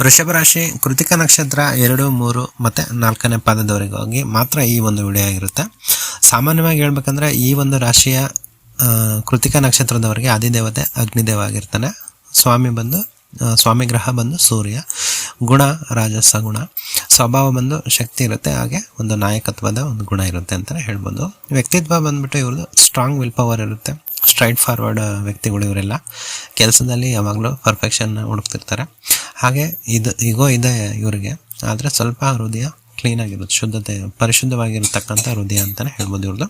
ವೃಷಭ ರಾಶಿ, ಕೃತಿಕ ನಕ್ಷತ್ರ ಎರಡು, ಮೂರು ಮತ್ತು ನಾಲ್ಕನೇ ಪಾದದವರೆಗಾಗಿ ಮಾತ್ರ ಈ ಒಂದು ವಿಡಿಯೋ ಆಗಿರುತ್ತೆ. ಸಾಮಾನ್ಯವಾಗಿ ಹೇಳ್ಬೇಕಂದ್ರೆ ಈ ಒಂದು ರಾಶಿಯ ಕೃತಿಕ ನಕ್ಷತ್ರದವರಿಗೆ ಆದಿದೇವತೆ ಅಗ್ನಿದೇವ ಆಗಿರ್ತಾನೆ. ಸ್ವಾಮಿ ಬಂದು ಸ್ವಾಮಿ ಗ್ರಹ ಬಂದು ಸೂರ್ಯ. ಗುಣ, ರಾಜಸ ಗುಣ. ಸ್ವಭಾವ ಬಂದು ಶಕ್ತಿ ಇರುತ್ತೆ, ಹಾಗೆ ಒಂದು ನಾಯಕತ್ವದ ಒಂದು ಗುಣ ಇರುತ್ತೆ ಅಂತಲೇ ಹೇಳ್ಬೋದು. ವ್ಯಕ್ತಿತ್ವ ಬಂದ್ಬಿಟ್ಟು ಇವ್ರದ್ದು ಸ್ಟ್ರಾಂಗ್ ವಿಲ್ ಪವರ್ ಇರುತ್ತೆ. ಸ್ಟ್ರೈಟ್ ಫಾರ್ವರ್ಡ್ ವ್ಯಕ್ತಿಗಳು ಇವರೆಲ್ಲ. ಕೆಲಸದಲ್ಲಿ ಯಾವಾಗಲೂ ಪರ್ಫೆಕ್ಷನ್ ಹುಡುಕ್ತಿರ್ತಾರೆ. ಹಾಗೆ ಇದು ಈಗೋ ಇದೆ ಇವರಿಗೆ. ಆದರೆ ಸ್ವಲ್ಪ ಹೃದಯ ಕ್ಲೀನ್ ಆಗಿರುತ್ತೆ, ಶುದ್ಧತೆ, ಪರಿಶುದ್ಧವಾಗಿರತಕ್ಕಂಥ ಹೃದಯ ಅಂತಲೇ ಹೇಳ್ಬೋದು ಇವ್ರದ್ದು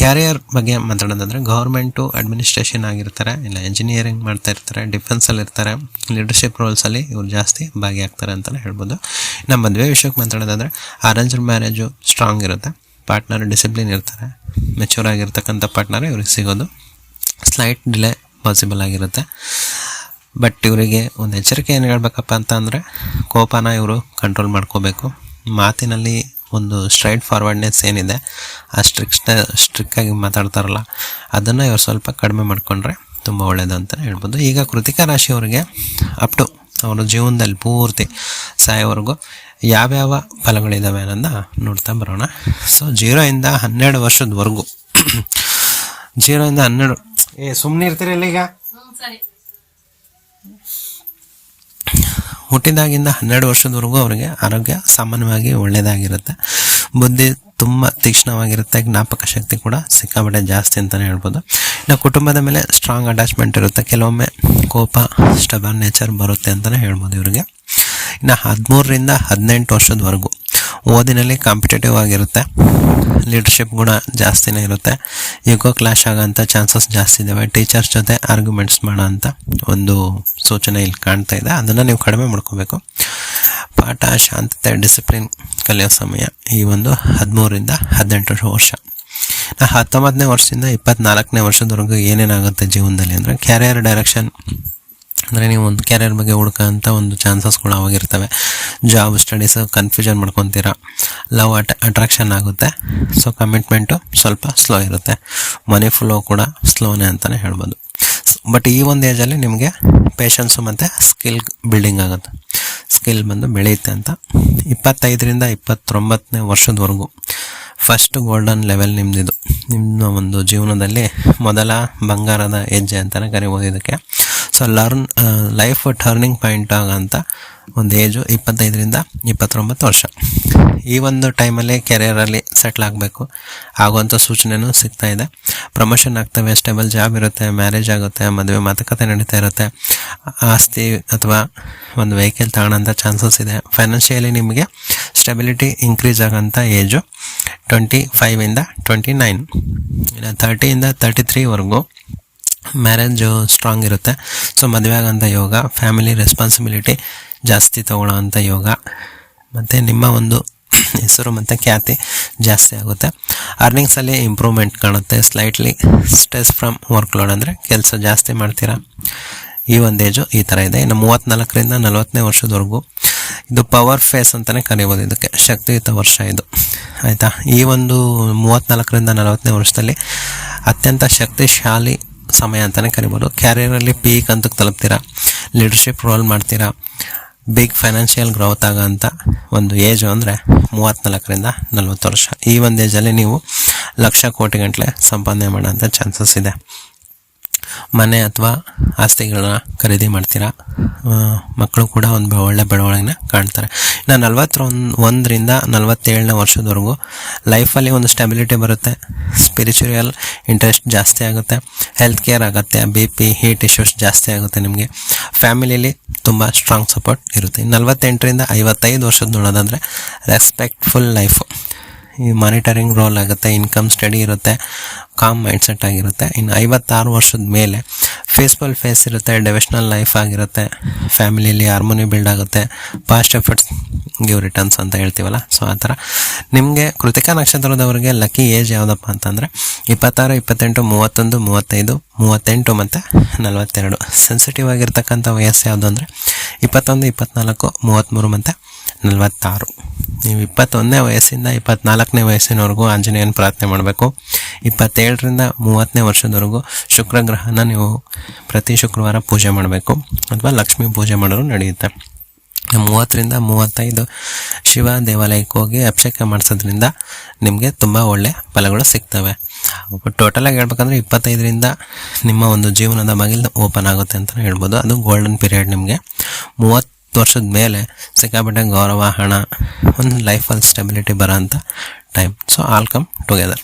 ಕ್ಯಾರಿಯರ್ ಬಗ್ಗೆ ಮಾತಾಡೋದಂದರೆ ಗೌರ್ಮೆಂಟು ಅಡ್ಮಿನಿಸ್ಟ್ರೇಷನ್ ಆಗಿರ್ತಾರೆ, ಇಲ್ಲ ಇಂಜಿನಿಯರಿಂಗ್ ಮಾಡ್ತಾ ಇರ್ತಾರೆ ಡಿಫೆನ್ಸಲ್ಲಿ ಇರ್ತಾರೆ ಲೀಡರ್ಶಿಪ್ ರೋಲ್ಸಲ್ಲಿ ಇವ್ರು ಜಾಸ್ತಿ ಭಾಗಿಯಾಗ್ತಾರೆ ಅಂತಲೇ ಹೇಳ್ಬೋದು. ನಮ್ಮ ಮದುವೆ ವಿಷಯಕ್ಕೆ ಮಾತಾಡೋದಾದರೆ ಅರೇಂಜ್ಡ್ ಮ್ಯಾರೇಜು ಸ್ಟ್ರಾಂಗ್ ಇರುತ್ತೆ ಪಾರ್ಟ್ನರ್ ಡಿಸಿಪ್ಲಿನ್ ಇರ್ತಾರೆ ಮೆಚೂರ್ ಆಗಿರ್ತಕ್ಕಂಥ ಪಾರ್ಟ್ನರ್ ಇವ್ರಿಗೆ ಸಿಗೋದು. ಸ್ಲೈಟ್ ಡಿಲೇ ಪಾಸಿಬಲ್ ಆಗಿರುತ್ತೆ. ಬಟ್ ಇವರಿಗೆ ಒಂದು ಎಚ್ಚರಿಕೆ ಏನು ಹೇಳ್ಬೇಕಪ್ಪ ಅಂತ ಅಂದರೆ ಕೋಪನ ಇವರು ಕಂಟ್ರೋಲ್ ಮಾಡ್ಕೋಬೇಕು. ಮಾತಿನಲ್ಲಿ ಒಂದು ಸ್ಟ್ರೈಟ್ ಫಾರ್ವರ್ಡ್ನೆಸ್ ಏನಿದೆ, ಆ ಸ್ಟ್ರಿಕ್ಸ್ನ ಸ್ಟ್ರಿಕ್ಕಾಗಿ ಮಾತಾಡ್ತಾರಲ್ಲ, ಅದನ್ನು ಇವರು ಸ್ವಲ್ಪ ಕಡಿಮೆ ಮಾಡಿಕೊಂಡ್ರೆ ತುಂಬ ಒಳ್ಳೆಯದು ಅಂತ ಹೇಳ್ಬೋದು. ಈಗ ಕೃತಿಕಾ ರಾಶಿಯವರಿಗೆ ಅಪ್ ಟು ಅವರ ಜೀವನದಲ್ಲಿ ಪೂರ್ತಿ ಸಾಯೋವರೆಗೂ ಯಾವ್ಯಾವ ಫಲಗಳಿದ್ದಾವೆ ಅನ್ನೋದನ್ನ ನೋಡ್ತಾ ಬರೋಣ. ಸೊ ಜೀರೋಯಿಂದ ಹನ್ನೆರಡು ವರ್ಷದವರೆಗೂ ಜೀರೋಯಿಂದ ಹನ್ನೆರಡು, ಏ ಸುಮ್ಮನೆ ಇರ್ತೀರಲ್ಲ ಈಗ ಹುಟ್ಟಿದಾಗಿಂದ ಹನ್ನೆರಡು ವರ್ಷದವರೆಗೂ ಅವರಿಗೆ ಆರೋಗ್ಯ ಸಾಮಾನ್ಯವಾಗಿ ಒಳ್ಳೆಯದಾಗಿರುತ್ತೆ. ಬುದ್ಧಿ ತುಂಬ ತೀಕ್ಷ್ಣವಾಗಿರುತ್ತೆ, ಜ್ಞಾಪಕ ಶಕ್ತಿ ಕೂಡ ಸಿಕ್ಕಾಪಟ್ಟೆ ಜಾಸ್ತಿ ಅಂತಲೇ ಹೇಳ್ಬೋದು. ಇನ್ನು ಕುಟುಂಬದ ಮೇಲೆ ಸ್ಟ್ರಾಂಗ್ ಅಟ್ಯಾಚ್ಮೆಂಟ್ ಇರುತ್ತೆ. ಕೆಲವೊಮ್ಮೆ ಕೋಪ ಸ್ಟಬನ್ ನೇಚರ್ ಬರುತ್ತೆ ಅಂತಲೇ ಹೇಳ್ಬೋದು ಇವರಿಗೆ. ಇನ್ನು ಹದಿಮೂರರಿಂದ ಹದಿನೆಂಟು ವರ್ಷದವರೆಗೂ ಓದಿನಲ್ಲಿ ಕಾಂಪಿಟೇಟಿವ್ ಆಗಿರುತ್ತೆ. ಲೀಡರ್ಶಿಪ್ ಗುಣ ಜಾಸ್ತಿನೇ ಇರುತ್ತೆ. ಯುಗೋ ಕ್ಲಾಶ್ ಆಗೋಂಥ ಚಾನ್ಸಸ್ ಜಾಸ್ತಿ ಇದ್ದಾವೆ ಟೀಚರ್ಸ್ ಜೊತೆ ಆರ್ಗ್ಯುಮೆಂಟ್ಸ್ ಮಾಡೋ ಅಂತ ಒಂದು ಸೂಚನೆ ಇಲ್ಲಿ ಕಾಣ್ತಾ ಇದೆ. ಅದನ್ನು ನೀವು ಕಡಿಮೆ ಮಾಡ್ಕೋಬೇಕು. ಪಾಠ, ಶಾಂತತೆ ಡಿಸಿಪ್ಲಿನ್ ಕಲಿಯೋ ಸಮಯ ಈ ಒಂದು ಹದಿಮೂರರಿಂದ ಹದಿನೆಂಟು ವರ್ಷ. ನಾ ಹತ್ತೊಂಬತ್ತನೇ ವರ್ಷದಿಂದ ಇಪ್ಪತ್ನಾಲ್ಕನೇ ವರ್ಷದವರೆಗೂ ಏನೇನಾಗುತ್ತೆ ಜೀವನದಲ್ಲಿ ಅಂದರೆ ಕ್ಯಾರಿಯರ್ ಡೈರೆಕ್ಷನ್ ಅಂದರೆ ನೀವು ಒಂದು ಕ್ಯಾರಿಯರ್ ಬಗ್ಗೆ ಹುಡ್ಕೋಂಥ ಒಂದು ಚಾನ್ಸಸ್ಗಳು ಅವಾಗಿರ್ತವೆ. ಜಾಬ್ ಸ್ಟಡೀಸ್ ಕನ್ಫ್ಯೂಷನ್ ಮಾಡ್ಕೊತೀರಾ. ಲವ್ ಅಟ್ ಅಟ್ರಾಕ್ಷನ್ ಆಗುತ್ತೆ. ಸೊ ಕಮಿಟ್ಮೆಂಟು ಸ್ವಲ್ಪ ಸ್ಲೋ ಇರುತ್ತೆ. ಮನಿ ಫ್ಲೋ ಕೂಡ ಸ್ಲೋನೇ ಅಂತಲೇ ಹೇಳ್ಬೋದು. ಬಟ್ ಈ ಒಂದು ಏಜಲ್ಲಿ ನಿಮಗೆ ಪೇಷನ್ಸು ಮತ್ತು ಸ್ಕಿಲ್ ಬಿಲ್ಡಿಂಗ್ ಆಗುತ್ತೆ. ಸ್ಕಿಲ್ ಬಂದು ಬೆಳೆಯುತ್ತೆ ಅಂತ. ಇಪ್ಪತ್ತೈದರಿಂದ ಇಪ್ಪತ್ತೊಂಬತ್ತನೇ ವರ್ಷದವರೆಗೂ. ಫಸ್ಟ್ ಗೋಲ್ಡನ್ ಲೆವೆಲ್ ನಿಮ್ಮದಿದು ನಿಮ್ಮ ಒಂದು ಜೀವನದಲ್ಲಿ ಮೊದಲ ಬಂಗಾರದ ಹೆಜ್ಜೆ ಅಂತಲೇ ಕರಿಬೋದು ಇದಕ್ಕೆ. So learn life turning point ಆಗೋಂಥ ಒಂದು ಏಜು ಇಪ್ಪತ್ತೈದರಿಂದ ಇಪ್ಪತ್ತೊಂಬತ್ತು ವರ್ಷ. ಈ ಒಂದು ಟೈಮಲ್ಲಿ ಕೆರಿಯರಲ್ಲಿ ಸೆಟ್ಲ್ ಆಗಬೇಕು. ಆಗುವಂಥ ಸೂಚನೆಯೂ ಸಿಗ್ತಾ ಇದೆ. ಪ್ರಮೋಷನ್ ಆಗ್ತವೆ ಸ್ಟೇಬಲ್ ಜಾಬ್ ಇರುತ್ತೆ ಮ್ಯಾರೇಜ್ ಆಗುತ್ತೆ, ಮದುವೆ ಮಾತುಕತೆ ನಡೀತಾ ಇರುತ್ತೆ. ಆಸ್ತಿ ಅಥವಾ ಒಂದು ವೆಹಿಕಲ್ ತಗೊಳ್ಳೋಂಥ ಚಾನ್ಸಸ್ ಇದೆ. ಫೈನಾನ್ಷಿಯಲಿ ನಿಮಗೆ ಸ್ಟೆಬಿಲಿಟಿ ಇನ್ಕ್ರೀಸ್ ಆಗೋಂಥ ಏಜು ಟ್ವೆಂಟಿ ಫೈವಿಂದ ಟ್ವೆಂಟಿ ನೈನ್ ಇನ್ನು ತರ್ಟಿಯಿಂದ ತರ್ಟಿ ತ್ರೀವರೆಗೂ ಮ್ಯಾರೇಜು ಸ್ಟ್ರಾಂಗ್ ಇರುತ್ತೆ. ಸೊ ಮದುವೆ ಆಗೋಂಥ ಯೋಗ ಫ್ಯಾಮಿಲಿ ರೆಸ್ಪಾನ್ಸಿಬಿಲಿಟಿ ಜಾಸ್ತಿ ತೊಗೊಳ್ಳೋವಂಥ ಯೋಗ. ಮತ್ತು ನಿಮ್ಮ ಒಂದು ಹೆಸರು ಮತ್ತು ಖ್ಯಾತಿ ಜಾಸ್ತಿ ಆಗುತ್ತೆ. ಅರ್ನಿಂಗ್ಸಲ್ಲಿ ಇಂಪ್ರೂವ್ಮೆಂಟ್ ಕಾಣುತ್ತೆ. Slightly stress from work load ಅಂದರೆ ಕೆಲಸ ಜಾಸ್ತಿ ಮಾಡ್ತೀರಾ? ಈ ಒಂದು ಏಜು ಈ ಥರ ಇದೆ. ಇನ್ನು ಮೂವತ್ತ್ನಾಲ್ಕರಿಂದ ನಲವತ್ತನೇ ವರ್ಷದವರೆಗೂ ಇದು ಪವರ್ ಫೇಸ್ ಅಂತಲೇ ಕರಿಬೋದು ಇದಕ್ಕೆ. ಶಕ್ತಿಯುತ ವರ್ಷ ಇದು. ಆಯಿತಾ? ಈ ಒಂದು ಮೂವತ್ತ್ನಾಲ್ಕರಿಂದ ನಲವತ್ತನೇ ವರ್ಷದಲ್ಲಿ ಅತ್ಯಂತ ಶಕ್ತಿಶಾಲಿ ಸಮಯ ಅಂತಲೇ ಕರಿಬೋದು. ಕ್ಯಾರಿಯರಲ್ಲಿ ಪೀಕ್ ಅಂತ ತಲುಪ್ತೀರಾ? ಲೀಡರ್ಶಿಪ್ ರೋಲ್ ಮಾಡ್ತೀರಾ? ಬಿಗ್ ಫೈನಾನ್ಷಿಯಲ್ ಗ್ರೋತ್ ಆಗೋಂಥ ಒಂದು ಏಜು ಅಂದರೆ ಮೂವತ್ತ್ನಾಲ್ಕರಿಂದ ನಲ್ವತ್ತು ವರ್ಷ. ಈ ಒಂದು ಏಜಲ್ಲಿ ನೀವು ಲಕ್ಷ ಕೋಟಿ ಗಂಟಲೆ ಸಂಪಾದನೆ ಮಾಡೋಂಥ ಚಾನ್ಸಸ್ ಇದೆ. ಮನೆ ಅಥವಾ ಆಸ್ತಿಗಳನ್ನ ಖರೀದಿ ಮಾಡ್ತೀರಾ? ಮಕ್ಕಳು ಕೂಡ ಒಂದು ಒಳ್ಳೆ ಬೆಳವಣಿಗೆನ ಕಾಣ್ತಾರೆ. ಇನ್ನು ನಲ್ವತ್ತೊಂದು ಒಂದರಿಂದ ನಲವತ್ತೇಳನೇ ವರ್ಷದವರೆಗೂ ಲೈಫಲ್ಲಿ ಒಂದು ಸ್ಟೆಬಿಲಿಟಿ ಬರುತ್ತೆ. ಸ್ಪಿರಿಚುವಲ್ ಇಂಟ್ರೆಸ್ಟ್ ಜಾಸ್ತಿ ಆಗುತ್ತೆ. ಹೆಲ್ತ್ ಕೇರ್ ಆಗುತ್ತೆ. ಬಿ ಪಿ ಹೀಟ್ ಇಶ್ಯೂಸ್ ಜಾಸ್ತಿ ಆಗುತ್ತೆ ನಿಮಗೆ. ಫ್ಯಾಮಿಲಿಲಿ ತುಂಬ ಸ್ಟ್ರಾಂಗ್ ಸಪೋರ್ಟ್ ಇರುತ್ತೆ. ನಲವತ್ತೆಂಟರಿಂದ ಐವತ್ತೈದು ವರ್ಷದ ನೋಡೋದಾದರೆ ರೆಸ್ಪೆಕ್ಟ್ಫುಲ್ ಲೈಫು ಈ ಮಾನಿಟರಿಂಗ್ ರೋಲ್ ಆಗುತ್ತೆ ಇನ್ಕಮ್ ಸ್ಟಡಿ ಇರುತ್ತೆ ಕಾಮ್ ಮೈಂಡ್ಸೆಟ್ ಆಗಿರುತ್ತೆ. ಇನ್ನು ಐವತ್ತಾರು ವರ್ಷದ ಮೇಲೆ ಫೇಸ್ಬಲ್ ಫೇಸ್ ಇರುತ್ತೆ ಡೆವಿಷ್ನಲ್ ಲೈಫ್ ಆಗಿರುತ್ತೆ ಫ್ಯಾಮಿಲಿಯಲ್ಲಿ ಹಾರ್ಮೋನಿ ಬಿಲ್ಡ್ ಆಗುತ್ತೆ ಪಾಸ್ಟ್ ಎಫರ್ಟ್ಸ್ ಗಿವ್ ರಿಟರ್ನ್ಸ್ ಅಂತ ಹೇಳ್ತೀವಲ್ಲ. ಸೊ ಆ ಥರ. ನಿಮಗೆ ಕೃತಿಕಾ ನಕ್ಷತ್ರದವರಿಗೆ ಲಕ್ಕಿ ಏಜ್ ಯಾವುದಪ್ಪ ಅಂತಂದರೆ, ಇಪ್ಪತ್ತಾರು, ಇಪ್ಪತ್ತೆಂಟು, ಮೂವತ್ತೊಂದು, ಮೂವತ್ತೈದು, ಮೂವತ್ತೆಂಟು ಮತ್ತು ನಲವತ್ತೆರಡು. ಸೆನ್ಸಿಟಿವ್ ಆಗಿರ್ತಕ್ಕಂಥ ವಯಸ್ಸು ಯಾವುದು ಅಂದರೆ, ಇಪ್ಪತ್ತೊಂದು ಇಪ್ಪತ್ತ್ನಾಲ್ಕು ಮೂವತ್ತ್ಮೂರು ಮತ್ತು ನಲವತ್ತಾರು. ನೀವು ಇಪ್ಪತ್ತೊಂದನೇ ವಯಸ್ಸಿಂದ ಇಪ್ಪತ್ನಾಲ್ಕನೇ ವಯಸ್ಸಿನವರೆಗೂ ಆಂಜನೇಯನ ಪ್ರಾರ್ಥನೆ ಮಾಡಬೇಕು. ಇಪ್ಪತ್ತೇಳರಿಂದ ಮೂವತ್ತನೇ ವರ್ಷದವರೆಗೂ ಶುಕ್ರ ಗ್ರಹನ ನೀವು ಪ್ರತಿ ಶುಕ್ರವಾರ ಪೂಜೆ ಮಾಡಬೇಕು. ಅಥವಾ ಲಕ್ಷ್ಮೀ ಪೂಜೆ ಮಾಡೋರು ನಡೆಯುತ್ತೆ. ಮೂವತ್ತರಿಂದ ಮೂವತ್ತೈದು ಶಿವ ದೇವಾಲಯಕ್ಕೆ ಹೋಗಿ ಅಭಿಷೇಕ ಮಾಡಿಸೋದ್ರಿಂದ ನಿಮಗೆ ತುಂಬ ಒಳ್ಳೆ ಫಲಗಳು ಸಿಗ್ತವೆ. ಟೋಟಲಾಗಿ ಹೇಳ್ಬೇಕಂದ್ರೆ ಇಪ್ಪತ್ತೈದರಿಂದ ನಿಮ್ಮ ಒಂದು ಜೀವನದ ಬಾಗಿಲು ಓಪನ್ ಆಗುತ್ತೆ ಅಂತಲೇ ಹೇಳ್ಬೋದು. ಅದು ಗೋಲ್ಡನ್ ಪೀರಿಯಡ್ ನಿಮಗೆ. ಮೂವತ್ತು ವರ್ಷದ ಮೇಲೆ ಸಿಕ್ಕಾಪಟ್ಟೆ ಗೌರವ, ಹಣ, ಒಂದು ಲೈಫಲ್ಲಿ ಸ್ಟೆಬಿಲಿಟಿ ಬರೋ ಅಂಥ time so all come together